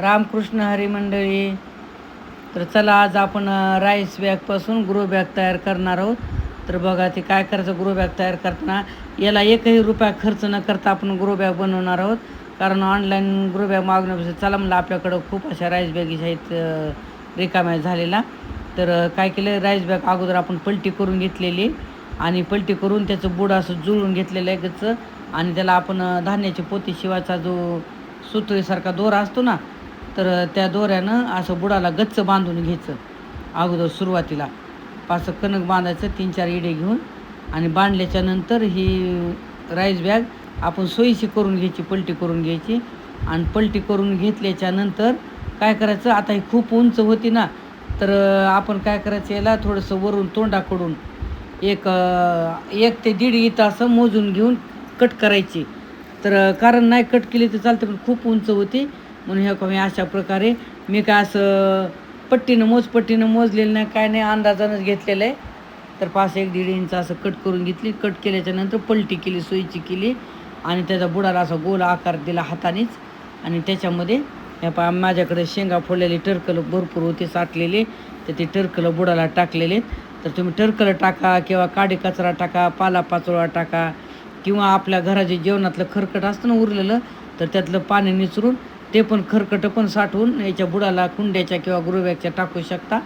रामकृष्ण हरी मंडळी तर चला आज आपण राईस बॅगपासून ग्रो बॅग तयार करणार आहोत. तर बघा ते काय करायचं ग्रो बॅग तयार करताना याला एकही रुपया खर्च न करता आपण ग्रो बॅग बनवणार आहोत. कारण ऑनलाईन ग्रो बॅग मागण्यापेक्षा चला म्हणलं आपल्याकडं खूप अशा राईस बॅगेज आहेत रिकाम्या झालेला तर काय केलं राईस बॅग अगोदर आपण पलटी करून घेतलेली आणि पलटी करून त्याचं बुड असं जुळून घेतलेलं आहे गच्च. आणि त्याला आपण धान्याची पोती शिवायचा जो सुतळीसारखा दोरा असतो ना तर त्या दोऱ्यानं असं बुडाला गच्च बांधून घ्यायचं. अगोदर सुरुवातीला पाच कणक बांधायचं तीन चार इडे घेऊन आणि बांधल्याच्या नंतर ही राईस बॅग आपण सोयीशी करून घ्यायची पलटी करून घ्यायची. आणि पलटी करून घेतल्याच्या नंतर काय करायचं? आता ही खूप उंच होती ना तर आपण काय करायचं? याला थोडंसं वरून तोंडाकडून एक एक ते दीड इथं असं मोजून घेऊन कट करायची. तर कारण नाही कट केली तर चालतं पण खूप उंच होती. म्हणून ह्या मी अशा प्रकारे मी काय असं पट्टीनं मोज पट्टीनं मोजलेलं नाही काय नाही अंदाजानंच घेतलेलं आहे. तर पाच एक दीड इंच असं कट करून घेतली. कट केल्याच्यानंतर पलटी केली सोयीची केली. आणि त्याचा बुडाला असा गोल आकार दिला हातानेच. आणि त्याच्यामध्ये ह्या पा माझ्याकडे शेंगा फोडलेले टरकलं भरपूर होते साठलेले. तर ते टरकलं बुडाला टाकलेले. तर तुम्ही टरकलं टाका किंवा काडे कचरा टाका पालापाचोळा टाका. किंवा आपल्या घराचे जेवणातलं खरकट असतं ना उरलेलं तर त्यातलं पाणी निचरून ते पण खरकटं पण साठवून याच्या बुडाला कुंड्याच्या किंवा गुरुव्याच्या टाकू शकता.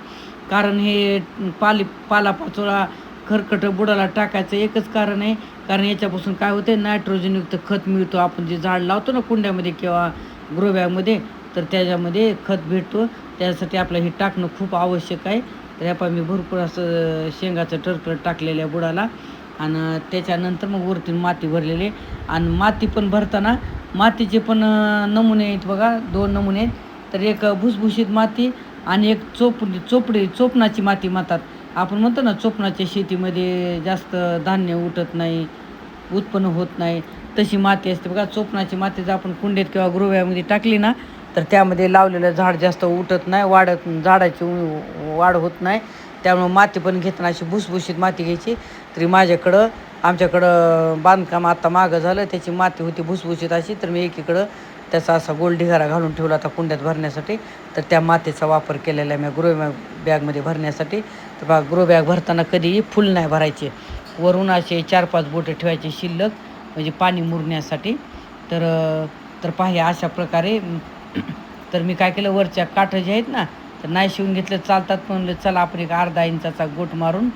कारण हे पाली पालापाचोळा खरकटं बुडाला टाकायचं एकच कारण आहे. कारण याच्यापासून काय होते नायट्रोजनयुक्त खत मिळतो. आपण जे झाड लावतो ना कुंड्यामध्ये किंवा ग्रोबॅगमध्ये तर त्याच्यामध्ये खत भेटतो. त्यासाठी आपलं हे टाकणं खूप आवश्यक आहे. तर ह्या मी भरपूर असं शेंगाचं टरकट टाकलेलं आहे बुडाला. आणि त्याच्यानंतर मग वरती माती भरलेली आहे. आणि माती पण भरताना मातीचे पण नमुने आहेत बघा दोन नमुने आहेत. तर एक भुसभुशीत माती आणि एक चोप चोपडी चोपणाची माती म्हणतात. आपण म्हणतो ना चोपणाच्या शेतीमध्ये जास्त धान्य उठत नाही उत्पन्न होत नाही. तशी माती असते बघा चोपणाची माती जर आपण कुंडीत किंवा गृह्यामध्ये टाकली ना तर त्यामध्ये लावलेलं झाड जास्त उठत नाही वाढत झाडाची उ- वाढ होत नाही. त्यामुळं माती पण घेताना अशी भुसभुशीत माती घ्यायची. तरी माझ्याकडं आमच्याकडं बांधकाम आता मागं झालं त्याची माती होती भुसभुशीत अशी तर मी एकीकडं त्याचा असा गोल ढिगारा घालून ठेवला होता कुंड्यात भरण्यासाठी. तर त्या मातीचा वापर केलेला आहे मी ग्रो बॅगमध्ये भरण्यासाठी. तर बा ग्रो बॅग भरताना कधीही फुल नाही भरायचे. वरून असे चार पाच बोटं ठेवायचे शिल्लक म्हणजे पाणी मुरण्यासाठी. तर तर पाहि अशा प्रकारे तर मी काय केलं वरच्या काठं जे आहेत ना तर नाही शिवून घेतलं चालतात पण म्हणलं चला आपण एक अर्धा इंचाचा गोट मारून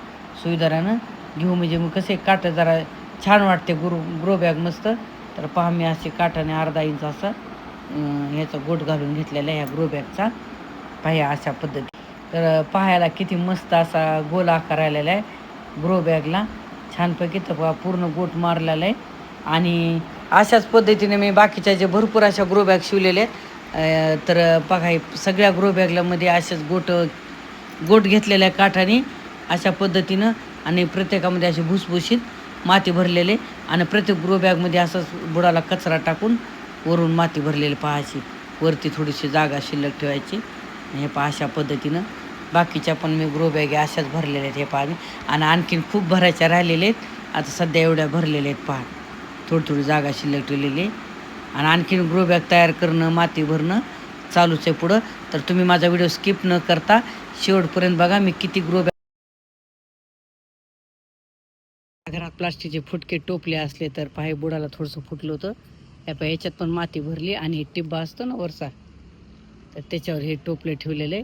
सुविधारानं घेऊ म्हणजे मग कसे काठं जरा छान वाटते ग्रो ग्रो बॅग मस्त. तर पहा मी असे काठाने अर्धा इंच असा ह्याचं ह्याचा गोट घालून घेतलेला आहे ह्या ग्रो बॅगचा. पाह्या अशा पद्धती. तर पाहायला किती मस्त असा गोल आकार आलेला आहे ग्रो बॅगला. छानपैकी तर पहा पूर्ण गोट मारलेला आहे. आणि अशाच पद्धतीने मी बाकीच्या जे भरपूर अशा ग्रो बॅग शिवलेल्या आहेत तर बघा सगळ्या ग्रो बॅगलामध्ये असेच गोट गोट घेतलेल्या काठाने अशा पद्धतीनं आणि प्रत्येकामध्ये असे भुसभुशीत माती भरलेले आणि प्रत्येक ग्रो बॅगमध्ये असंच बुडाला कचरा टाकून वरून माती भरलेली पाहायची. वरती थोडीशी जागा शिल्लक ठेवायची. हे पहा अशा पद्धतीनं. बाकीच्या पण मी ग्रो बॅगे अशाच भरलेल्या आहेत हे पहा मी. आणि आणखीन खूप भरायच्या राहिलेल्या आहेत. आता सध्या एवढ्या भरलेल्या आहेत पहा. थोडी थोडी जागा शिल्लक ठेवलेली आहे. आणि आणखीन ग्रो बॅग तयार करणं माती भरणं चालूच आहे पुढं. तर तुम्ही माझा व्हिडिओ स्किप न करता शेवटपर्यंत बघा मी किती ग्रो बॅग घरात प्लास्टिकचे फुटके टोपले असले तर पाय बुडाला थोडंसं फुटलं होतं. या पाय याच्यात पण माती भरली आणि टिब्बा असतो ना वरचा तर त्याच्यावर हे टोपले ठेवलेले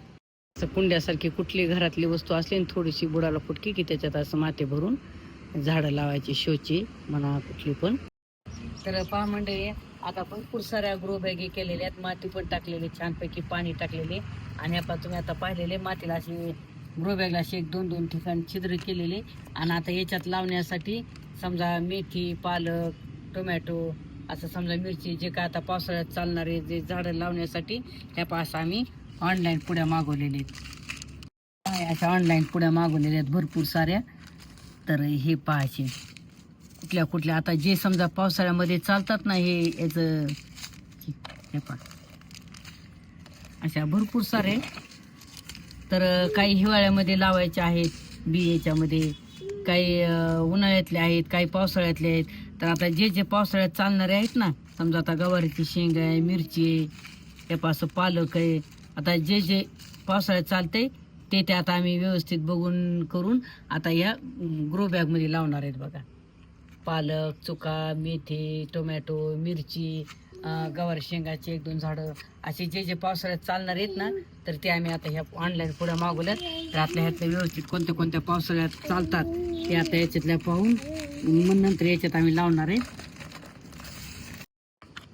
असं कुंड्यासारखी कुठली घरातली वस्तू असली आणि थोडीशी बुडाला फुटकी की त्याच्यात असं माती भरून झाडं लावायची शोची म्हणा कुठली पण. तर पहा मंडळी आता भरपूर साऱ्या ग्रो बॅगी केलेल्या आहेत. माती पण टाकलेली छानपैकी पाणी टाकलेले. आणि आपण तुम्ही आता पाहिलेले मातीला अशी ग्रो बॅगला एक दोन दोन ठिकाणी छिद्र केलेले. आणि आता याच्यात लावण्यासाठी समजा मेथी पालक टोमॅटो असं समजा मिरची जे काय आता पावसाळ्यात चालणारे जे झाडं लावण्यासाठी त्या पास आम्ही ऑनलाईन पुड्या मागवलेले आहेत. अशा ऑनलाईन पुड्या मागवलेल्या आहेत भरपूर साऱ्या. तर हे पाहायचे. कुठल्या कुठल्या आता जे समजा पावसाळ्यामध्ये चालतात ना हे याचं हे पहा. अशा भरपूर सारे तर काही हिवाळ्यामध्ये लावायचे आहेत बी याच्यामध्ये. काही उन्हाळ्यातले आहेत काही पावसाळ्यातले आहेत. तर आता जे जे पावसाळ्यात चालणारे आहेत ना समजा आता गवारीची शेंग आहे मिरची आहे त्यापासून पालक आहे. आता जे जे पावसाळ्यात चालते ते ते आता आम्ही व्यवस्थित बघून करून आता या ग्रो बॅगमध्ये लावणार आहेत बघा. पालक चुका मेथी टोमॅटो मिरची गवार शेंगाचे एक दोन झाडं असे जे जे पावसाळ्यात चालणार आहेत ना तर ते आम्ही आता ह्या ऑनलाईन पुढे मागवल्यात. तर आपल्या ह्यातल्या व्यवस्थित कोणत्या कोणत्या पावसाळ्यात चालतात ते आता याच्यातल्या पाहून मग नंतर याच्यात आम्ही लावणार आहे.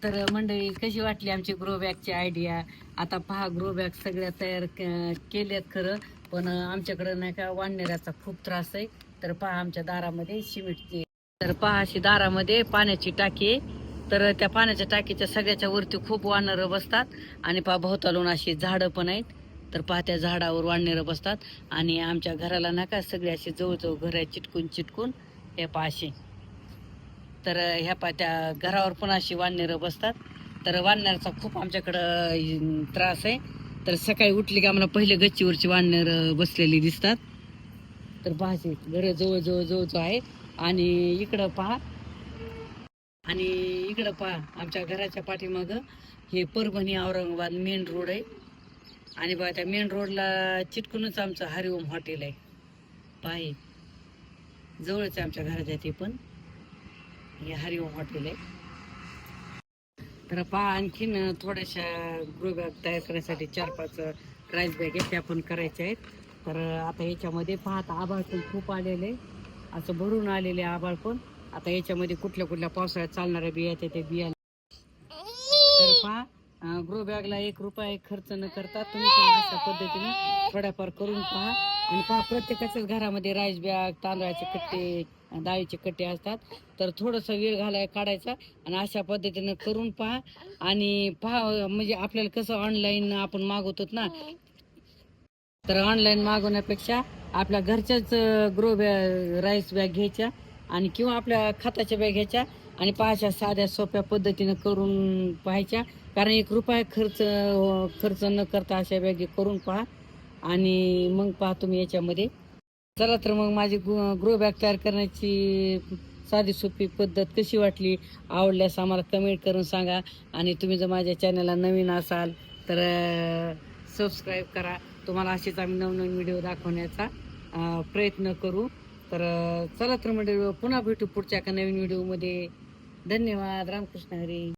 तर मंडळी कशी वाटली आमची ग्रो बॅगची आयडिया आता पहा ग्रो बॅग सगळ्या तयार केल्यात खरं पण आमच्याकडं नाही का वाढणाऱ्याचा खूप त्रास आहे. तर पहा आमच्या दारामध्ये सिमेंटची तर पहा अशी दारामध्ये पाण्याची टाकी आहे. तर त्या पाण्याच्या टाकीच्या सगळ्याच्या वरती खूप वानरं बसतात. आणि पहा भोवतालून अशी झाडं पण आहेत. तर पहा त्या झाडावर वानरं बसतात. आणि आमच्या घराला नका सगळे असे जवळजवळ घर आहे चिटकून चिटकून. हे पहा असे तर ह्या पा त्या घरावर पण अशी वानरं बसतात. तर वानराचा खूप आमच्याकडं त्रास आहे. तर सकाळी उठली की आम्हाला पहिले गच्चीवरची वानरं बसलेली दिसतात. तर पाहायचे घर जवळजवळ जवळजवळ आहे. आणि इकडं पहा आणि इकडं पहा आमच्या घराच्या पाठीमागं हे परभणी औरंगाबाद मेन रोड आहे. आणि बघा त्या मेन रोडला चिटकूनच आमचं हरिओम हॉटेल आहे. पाहे जवळच आहे आमच्या घराच्या ते पण. हे हरिओम हॉटेल आहे. तर पहा आणखीन थोड्याशा ग्रो बॅग तयार करण्यासाठी चार पाच राईस बॅग आहेत त्या पण करायच्या आहेत. तर आता याच्यामध्ये पाहता आभाळ पण खूप आलेले आहे. असं भरून आलेले आभाळ पण. आता याच्यामध्ये कुठल्या कुठल्या पावसाळ्यात चालणाऱ्या बिया आहेत त्या बिया तर पहा ग्रो बॅगला एक रुपया खर्च न करता तुम्ही पण अशा पद्धतीने थोड्याफार करून पहा. आणि पहा प्रत्येकाच्याच घरामध्ये राईस बॅग तांदळाचे कट्टे डाळीचे कट्टे असतात. तर थोडंसं वेळ घालाय काढायचा आणि अशा पद्धतीनं करून पहा. आणि पहा म्हणजे आपल्याला कसं ऑनलाईन आपण मागवतो ना तर ऑनलाईन मागवण्यापेक्षा आपल्या घरच्याच ग्रो बॅग राईस बॅग घ्यायच्या. आणि किंवा आपल्या खताच्या बॅग घ्यायच्या आणि पाहायच्या साध्या सोप्या पद्धतीनं करून पाहायच्या. कारण एक रुपया खर्च खर्च न करता अशा बॅगी करून पहा आणि मग पहा तुम्ही याच्यामध्ये. चला तर मग माझी ग्रो बॅग तयार करण्याची साधी सोपी पद्धत कशी वाटली? आवडल्यास आम्हाला कमेंट करून सांगा. आणि तुम्ही जर माझ्या चॅनलला नवीन असाल तर सबस्क्राईब करा. तुम्हाला असेच आम्ही नवनवीन व्हिडिओ दाखवण्याचा प्रयत्न करू. तर चला तर म्हणजे पुन्हा भेटू पुढच्या एका नवीन व्हिडिओमध्ये. धन्यवाद. रामकृष्ण हरी.